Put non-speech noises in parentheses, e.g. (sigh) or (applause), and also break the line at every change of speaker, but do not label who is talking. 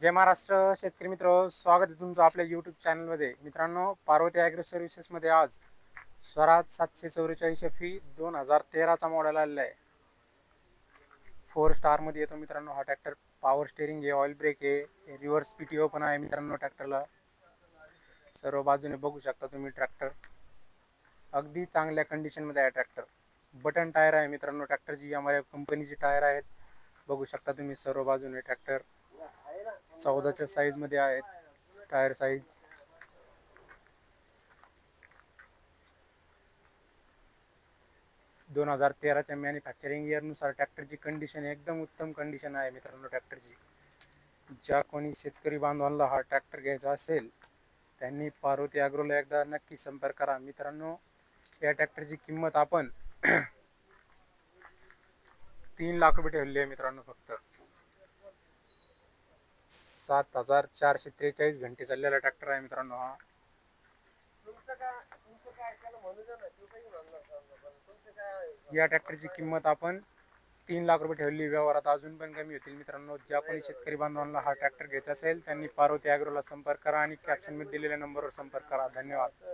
जय महाराष्ट्र शेतकरी मित्र. स्वागत आहे तुमचं आपल्या यूट्यूब चॅनलमध्ये मित्रांनो पार्वती ॲग्रो सर्व्हिसेसमध्ये आज स्वराज सातशे चौवेचाळीस फी दोन हजार तेराचा मॉडेल आलेला आहे. फोर स्टारमध्ये येतो मित्रांनो हा ट्रॅक्टर पॉवर स्टेरिंग आहे ऑइल ब्रेक आहे रिव्हर्स पी टी ओ पण आहे मित्रांनो ट्रॅक्टरला सर्व बाजूने बघू शकता तुम्ही ट्रॅक्टर अगदी चांगल्या कंडिशनमध्ये आहे ट्रॅक्टर बटन टायर आहे मित्रांनो ट्रॅक्टरची आम्हाला कंपनीची टायर आहेत. बघू शकता तुम्ही सर्व बाजूने ट्रॅक्टर चौदाच्या साईजमध्ये आहेत. टायर साईज दोन हजार तेराच्या मॅन्युफॅक्चरिंग इयरनुसार ट्रॅक्टरची कंडिशन एकदम उत्तम कंडिशन आहे मित्रांनो ट्रॅक्टरची ज्या कोणी शेतकरी बांधवांना हा ट्रॅक्टर घ्यायचा असेल त्यांनी पार्वती अग्रोला एकदा नक्की संपर्क करा. मित्रांनो या ट्रॅक्टरची किंमत आपण (clears throat) तीन लाख रुपये ठेवली आहे मित्रांनो फक्त. सात हजार चारशे त्रेचाळीस घंटे चाललेला ट्रॅक्टर आहे मित्रांनो हा. या ट्रॅक्टरची किंमत आपण तीन लाख रुपये ठेवली. व्यवहारात अजून पण कमी होतील मित्रांनो. ज्या कोणी शेतकरी बांधवांना हा ट्रॅक्टर घ्यायचा असेल त्यांनी पार्वती अॅग्रोला संपर्क करा आणि कॅप्शनमध्ये दिलेल्या नंबरवर संपर्क करा. धन्यवाद.